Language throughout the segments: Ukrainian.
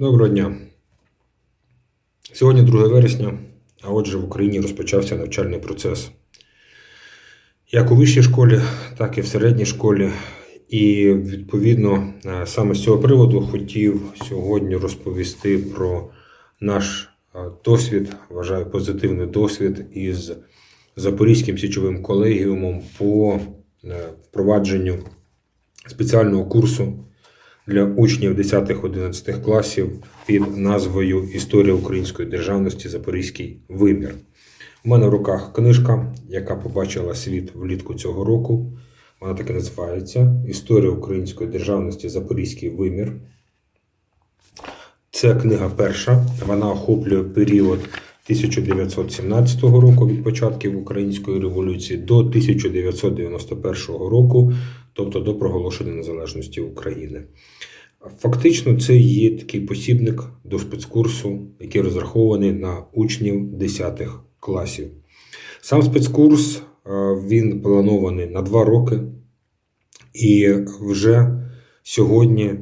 Доброго дня. Сьогодні 2 вересня, а отже, в Україні розпочався навчальний процес. Як у вищій школі, так і в середній школі. І відповідно е, саме з цього приводу хотів сьогодні розповісти про наш е, досвід, вважаю, позитивний досвід із Запорізьким січовим колегіумом по е, впровадженню спеціального курсу для учнів 10-11 класів під назвою Історія української державності Запорізький вимір. У мене в руках книжка, яка побачила світ влітку цього року. Вона так і називається Історія української державності Запорізький вимір. Це книга перша. Вона охоплює період 1917 року від початків Української революції до 1991 року, тобто до проголошення незалежності України. Фактично, це є такий посібник до спецкурсу, який розрахований на учнів 10 класів. Сам спецкурс е, він планований на 2 роки, і вже сьогодні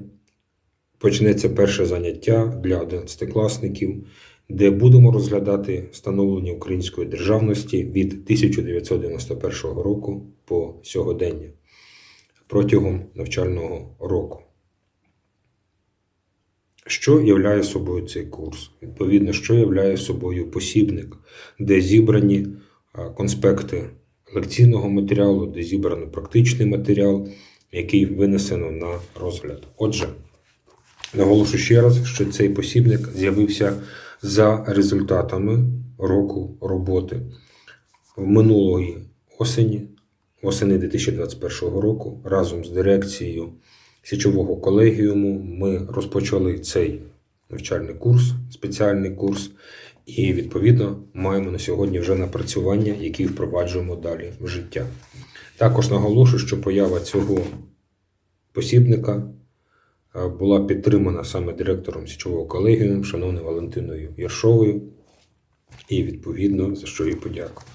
почнеться перше заняття для 11-класників, де будемо розглядати становлення української державності від 1991 року по сьогодення протягом навчального року. Що являє собою цей курс? Відповідно, що являє собою посібник, де зібрані конспекти лекційного матеріалу, де зібрано практичний матеріал, який винесено на розгляд. Отже, наголошу ще раз, що цей посібник з'явився за результатами року роботи минулої осені, осени 2021 року, разом з дирекцією січового колегіуму ми розпочали цей навчальний курс, спеціальний курс, і відповідно маємо на сьогодні вже напрацювання, які впроваджуємо далі в життя. Також наголошую, що поява цього посібника е, була підтримана саме директором січового колегіуму, шановною Валентиною Єршовою, і відповідно за що їй подякую.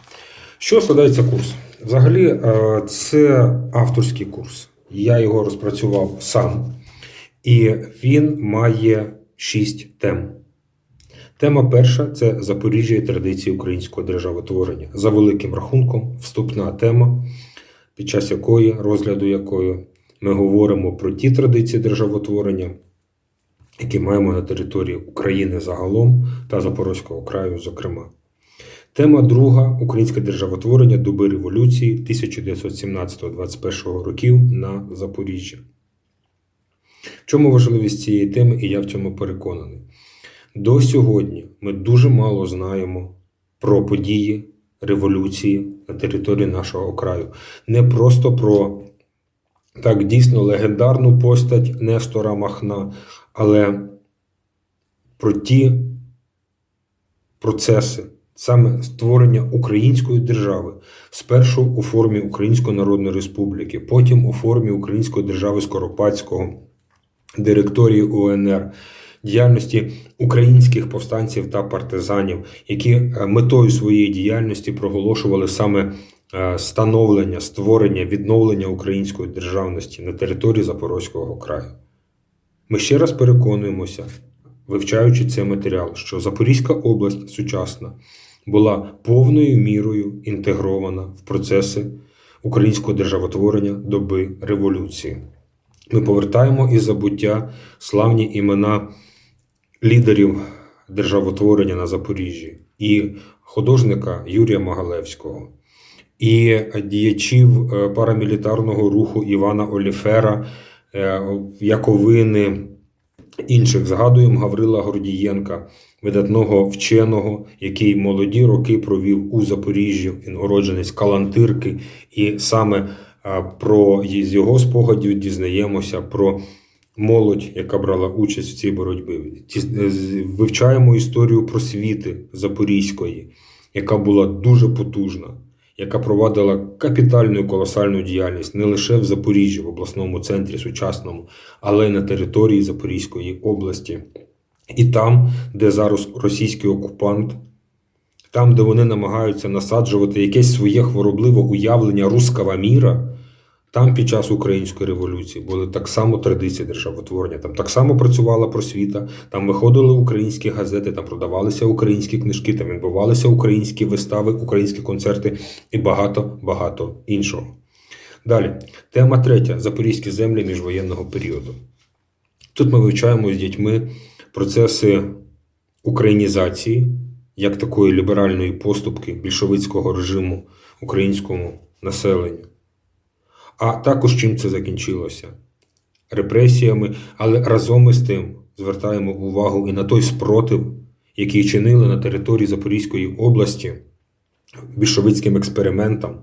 Що складається курс? Взагалі, е, це авторський курс. Я його розпрацював сам, і він має шість тем. Тема перша це Запоріжжя і традиції українського державотворення. За великим рахунком, вступна тема, під час якої, розгляду якої ми говоримо про ті традиції державотворення, які маємо на території України загалом та Запорозького краю, зокрема. Тема друга українське державотворення доби революції 1917-21 років на Запоріжжі. В чому важливість цієї теми, і я в цьому переконаний. До сьогодні ми дуже мало знаємо про події революції на території нашого краю. Не просто про так дійсно легендарну постать Нестора Махна, але про ті процеси саме створення української держави спершу у формі Української Народної Республіки, потім у формі Української держави Скоропадського, директорії УНР, діяльності українських повстанців та партизанів, які е, метою своєї діяльності проголошували саме е, становлення, створення, відновлення української державності на території Запорозького краю. Ми ще раз переконуємося, вивчаючи цей матеріал, що Запорізька область сучасна була повною мірою інтегрована в процеси українського державотворення доби революції. Ми повертаємо із забуття славні імена лідерів державотворення на Запоріжжі і художника Юрія Магалевського, і діячів е, парамілітарного руху Івана Оліфера, е, Яковини інших. Згадуємо Гаврила Гордієнка, видатного вченого, який молоді роки провів у Запоріжжі, він уродженець Калантирки, і саме про з його спогадів дізнаємося про молодь, яка брала участь в цій боротьбі. Вивчаємо історію просвіти Запорізької, яка була дуже потужна. Яка провадила капітальну колосальну діяльність не лише в Запоріжжі, в обласному центрі сучасному, але й на території Запорізької області. І там, де зараз російський окупант, там, де вони намагаються насаджувати якесь своє хворобливе уявлення руского міра, Там під час української революції були так само традиції державотворення, там так само працювала просвіта, там виходили українські газети, там продавалися українські книжки, там відбувалися українські вистави, українські концерти і багато багато іншого. Далі, тема третя: Запорізькі землі міжвоєнного періоду. Тут ми вивчаємо з дітьми процеси українізації як такої ліберальної поступки більшовицького режиму українському населенню. А також чим це закінчилося? Репресіями, але разом із тим звертаємо увагу і на той спротив, який чинили на території Запорізької області більшовицьким експериментам,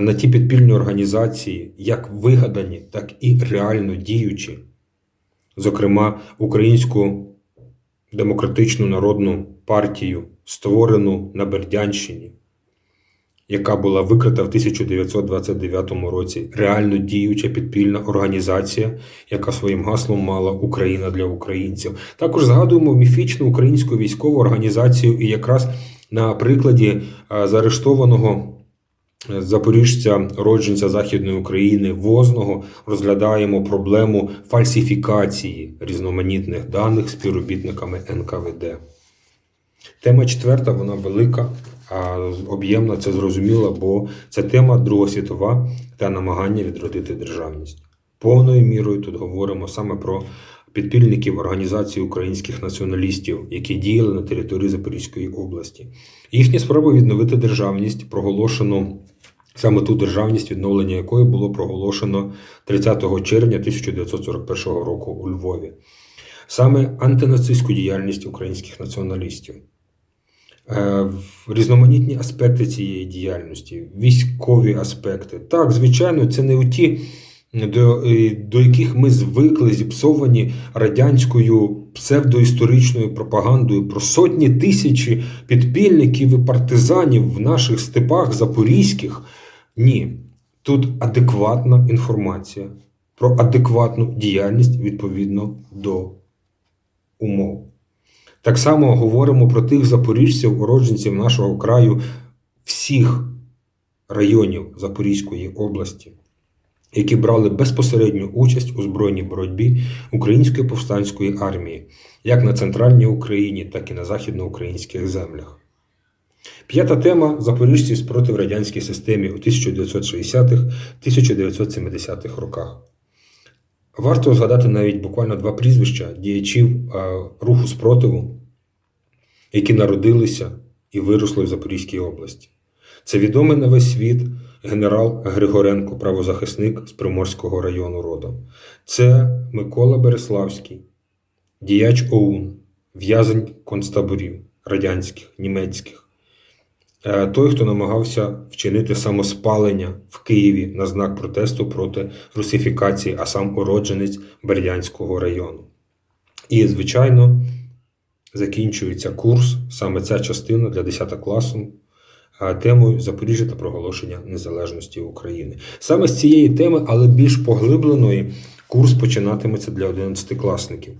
на ті підпільні організації, як вигадані, так і реально діючі, зокрема, Українську демократичну народну партію, створену на Бердянщині, яка була викрита в 1929 році, реально діюча підпільна організація, яка своїм гаслом мала Україна для українців. Також згадуємо міфічну українську військову організацію, і якраз на прикладі заарештованого е, запоріжця, родженця Західної України Возного розглядаємо проблему фальсифікації різноманітних даних співробітниками НКВД. Тема четверта, вона велика, об'ємна, це зрозуміло, бо це тема Друга світова та намагання відродити державність. Повною мірою тут говоримо саме про підпільників організації українських націоналістів, які діяли на території Запорізької області. Їхні спроби відновити державність проголошено саме ту державність, відновлення якої було проголошено 30 червня 1941 року у Львові. Саме антинацистську діяльність українських націоналістів. Е, різноманітні аспекти цієї діяльності, військові аспекти. Так, звичайно, це не ті, до, е, до яких ми звикли зіпсовані радянською псевдоісторичною пропагандою про сотні тисячі підпільників і партизанів в наших степах запорізьких. Ні, тут адекватна інформація про адекватну діяльність відповідно до умов. Так само говоримо про тих запоріжців, уродженців нашого краю, всіх районів Запорізької області, які брали безпосередню участь у збройній боротьбі Української повстанської армії, як на центральній Україні, так і на західноукраїнських землях. П'ята тема запоріжці спротив радянській системі у 1960-1970-х роках. Варто згадати навіть буквально два прізвища діячів е, руху спротиву, які народилися і виросли в Запорізькій області. Це відомий на весь світ генерал Григоренко, правозахисник з Приморського району родом. Це Микола Береславський, діяч ОУН, в'язень концтаборів радянських, німецьких. Е, той, хто намагався вчинити самоспалення в Києві на знак протесту проти русифікації, а сам уродженець Бердянського району. І, звичайно, закінчується курс, саме ця частина для 10 класу, е, темою Запоріжжя та проголошення незалежності України. Саме з цієї теми, але більш поглибленої, курс починатиметься для 11-класників.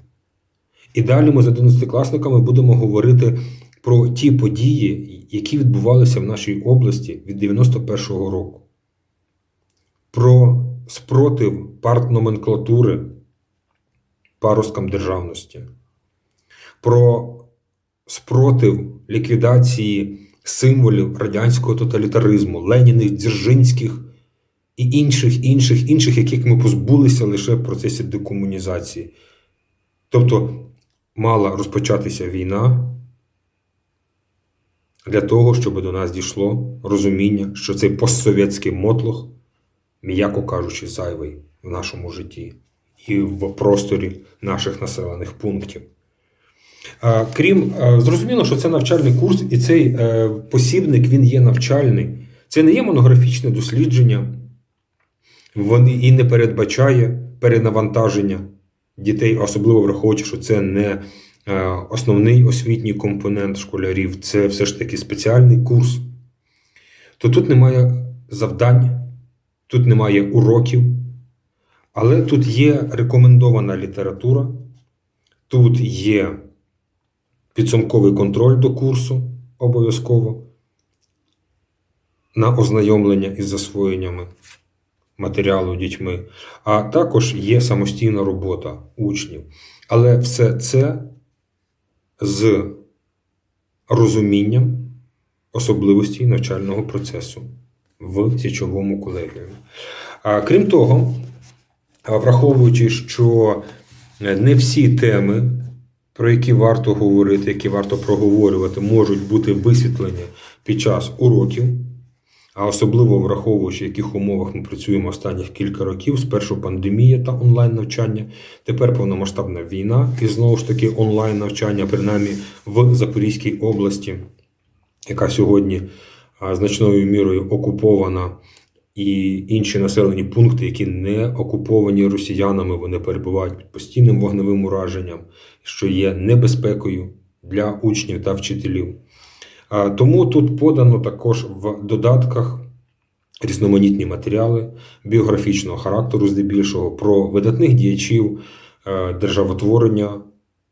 І далі ми з 11-класниками будемо говорити про ті події, які відбувалися в нашій області від 91-го року, про спротив партноменклатури паросткам державності, про спротив ліквідації символів радянського тоталітаризму, Леніних, Дзержинських і інших, інших, інших, яких ми позбулися лише в процесі декомунізації. Тобто мала розпочатися війна для того, щоб до нас дійшло розуміння, що цей постсовєтський мотлох, м'яко кажучи, зайвий в нашому житті і в просторі наших населених пунктів. Крім зрозуміло, що це навчальний курс, і цей е, посібник він є навчальний. Це не є монографічне дослідження, він і не передбачає перенавантаження дітей, особливо враховуючи, що це не основний освітній компонент школярів це все ж таки спеціальний курс, то тут немає завдань, тут немає уроків, але тут є рекомендована література, тут є підсумковий контроль до курсу обов'язково на ознайомлення із засвоєннями матеріалу дітьми, а також є самостійна робота учнів. Але все це з розумінням особливостей навчального процесу в січовому колегіумі. Крім того, враховуючи, що не всі теми, про які варто говорити, які варто проговорювати, можуть бути висвітлені під час уроків, а особливо враховуючи, в яких умовах ми працюємо останніх кілька років, спершу пандемія та онлайн навчання, тепер повномасштабна війна, і знову ж таки онлайн навчання, принаймні в Запорізькій області, яка сьогодні значною мірою окупована, і інші населені пункти, які не окуповані росіянами, вони перебувають під постійним вогневим ураженням, що є небезпекою для учнів та вчителів. Тому тут подано також в додатках різноманітні матеріали біографічного характеру, здебільшого, про видатних діячів е, державотворення,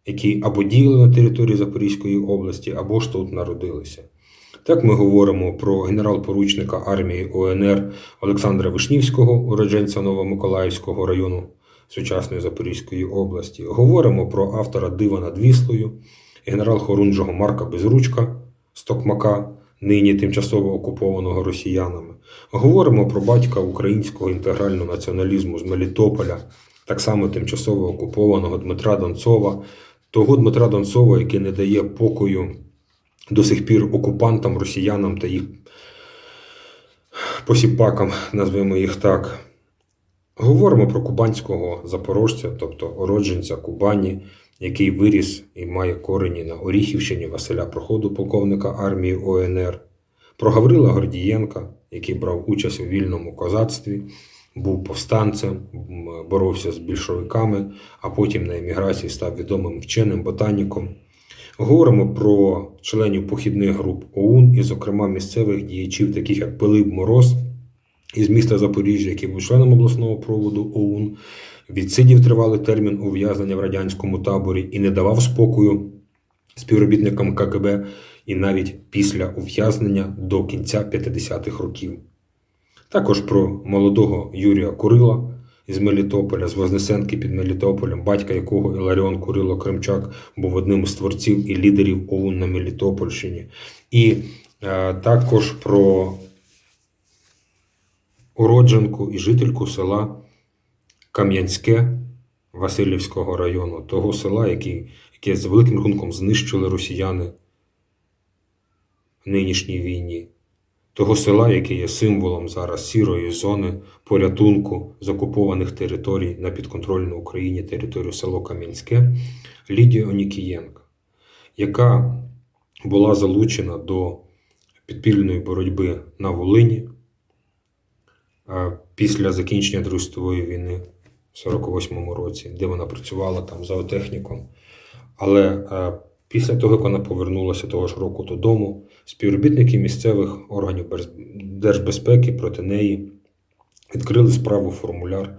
які або діяли на території Запорізької області, або ж тут народилися. Так ми говоримо про генерал-поручника армії ОНР Олександра Вишнівського, уродженця Новомиколаївського району сучасної Запорізької області. Говоримо про автора Дива над Віслою, генерал-хорунжого Марка Безручка з Токмака, нині тимчасово окупованого росіянами. Говоримо про батька українського інтегрального націоналізму з Мелітополя, так само тимчасово окупованого Дмитра Донцова, того Дмитра Донцова, який не дає покою до сих пір окупантам, росіянам та їх посіпакам, назвемо їх так. Говоримо про кубанського запорожця, тобто уродженця Кубані, який виріс і має корені на Оріхівщині Василя Проходу, полковника армії ОНР, про Гаврила Гордієнка, який брав участь у вільному козацтві, був повстанцем, боровся з більшовиками, а потім на еміграції став відомим вченим ботаніком. Говоримо про членів похідних груп ОУН і, зокрема, місцевих діячів, таких як Пилип Мороз із міста Запоріжжя, який був членом обласного проводу ОУН, відсидів тривалий термін ув'язнення в радянському таборі і не давав спокою співробітникам КГБ і навіть після ув'язнення до кінця 50-х років. Також про молодого Юрія Курила із Мелітополя, з Вознесенки під Мелітополем, батька якого Іларіон Курило Кримчак був одним із творців і лідерів ОУН на Мелітопольщині. І е, також про уродженку і жительку села Кам'янське Васильівського району, того села, який, яке з великим рахунком знищили росіяни в нинішній війні. Того села, яке є символом зараз сірої зони порятунку з окупованих територій на підконтрольну Україні територію село Кам'янське, Лідія Онікієнка, яка була залучена до підпільної боротьби на Волині після закінчення Другої світової війни в 48-му році, де вона працювала там зоотехніком. Але е, після того, як вона повернулася того ж року додому, співробітники місцевих органів держбезпеки проти неї відкрили справу формуляр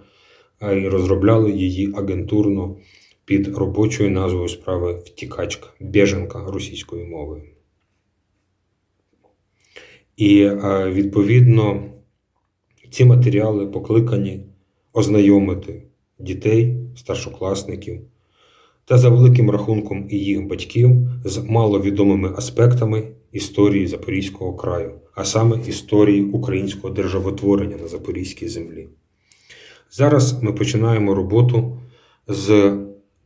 і розробляли її агентурно під робочою назвою справи Втікачка, біженка російською мовою. І е, відповідно ці матеріали покликані ознайомити дітей, старшокласників та за великим рахунком і їх батьків з маловідомими аспектами історії Запорізького краю, а саме історії українського державотворення на Запорізькій землі. Зараз ми починаємо роботу з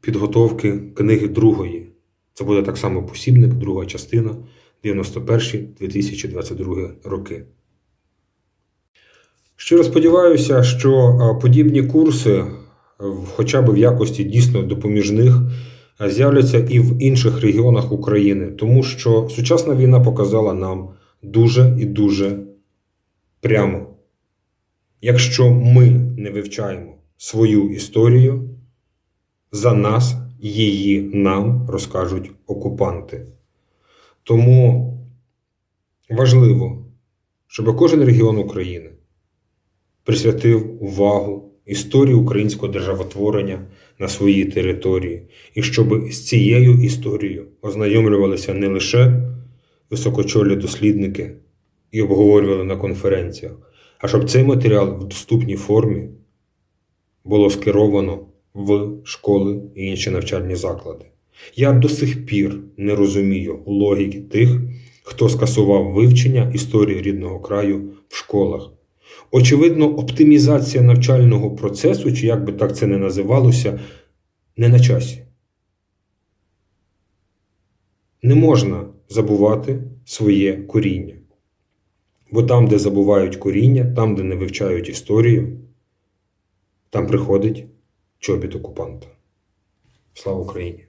підготовки книги другої. Це буде так само посібник, друга частина, 91-2022 роки. Щиро сподіваюся, що е, подібні курси, е, хоча б в якості дійсно допоміжних, е, з'являться і в інших регіонах України, тому що сучасна війна показала нам дуже і дуже прямо. Якщо ми не вивчаємо свою історію, за нас її нам розкажуть окупанти. Тому важливо, щоб кожен регіон України присвятив увагу історії українського державотворення на своїй території, і щоб з цією історією ознайомлювалися не лише високочолі дослідники і обговорювали на конференціях, а щоб цей матеріал в доступній формі було скеровано в школи і інші навчальні заклади. Я до сих пір не розумію логіки тих, хто скасував вивчення історії рідного краю в школах. Очевидно, оптимізація навчального процесу, чи як би так це не називалося, не на часі. Не можна забувати своє коріння. Бо там, де забувають коріння, там, де не вивчають історію, там приходить чобіт окупанта. Слава Україні!